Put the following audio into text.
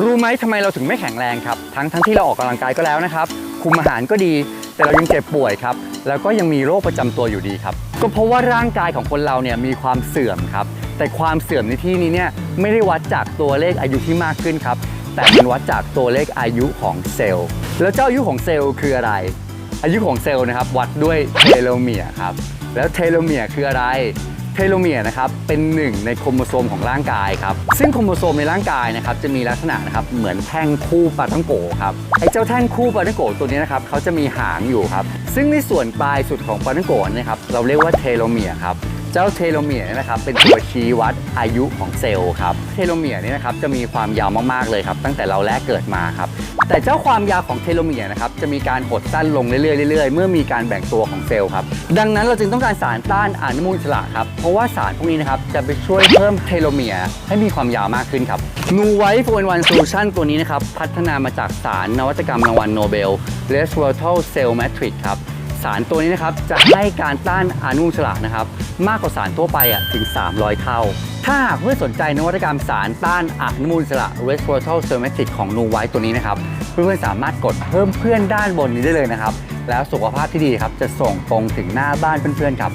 รู้ไหมทำไมเราถึงไม่แข็งแรงครับ ทั้งทั้งที่เราออกกำลังกายก็แล้วนะครับ คุมอาหารก็ดี แต่เรายังเจ็บป่วยครับ แล้วก็ยังมีโรคประจำตัวอยู่ดีครับ ก็เพราะว่าร่างกายของคนเราเนี่ยมีความเสื่อมครับ แต่ความเสื่อมในที่นี้เนี่ยไม่ได้วัดจากตัวเลขอายุที่มากขึ้นครับ แต่มันวัดจากตัวเลขอายุของเซลล์ แล้วเจ้าอายุของเซลล์คืออะไร อายุของเซลล์นะครับวัดด้วยเทโลเมียร์ครับ แล้วเทโลเมียร์คืออะไร เทโลเมียร์นะครับเป็นหนึ่งในโครโมโซมของร่างกายครับซึ่งโครโมโซมในร่างกายนะครับจะมีลักษณะนะครับเหมือนแท่งคู่ปลาท่องโกครับไอ้เจ้าแท่งคู่ปลาท่องโกตัวนี้นะครับเขาจะมีหางอยู่ครับซึ่งในส่วนปลายสุดของปลาท่องโกนะครับเราเรียกว่าเทโลเมียร์ครับ เจ้าเทโลเมียร์นี่นะครับเป็นตัวชี้วัดอายุของเซลล์ครับเทโลเมียร์นี่นะครับจะมีความยาวมากๆเลยครับตั้งแต่เราแรกเกิดมาครับแต่เจ้าความยาวของเทโลเมียร์นะครับจะมีการหดสั้นลงเรื่อยๆเรื่อยๆเมื่อมีการแบ่งตัวของเซลล์ครับดังนั้นเราจึงต้องการสารต้านอนุมูลอิสระครับเพราะว่าสารพวกนี้นะครับจะไปช่วยเพิ่มเทโลเมียร์ให้มีความยาวมากขึ้นครับนูไวท์โฟนวันโซลูชันตัวนี้นะครับพัฒนามาจากสารนวัตกรรมรางวัลโนเบล Resveratrol Cell Matrix ครับ สารตัวนี้นะครับจะให้การต้านอนุมูลอิสระนะครับมากกว่าสารทั่วไปอะถึง 300 เท่า ถ้าหากเพื่อนสนใจนวัตกรรมสารต้านอนุมูลอิสระ Resveratrol Cermatic ของ Nu w i ตัวนี้นะครับเพื่อนๆสามารถกดเพิ่มเพื่อนด้านบนนี้ได้เลยนะครับแล้วสุขภาพที่ดีครับจะส่งตรงถึงหน้าบ้านเพื่อนๆครับ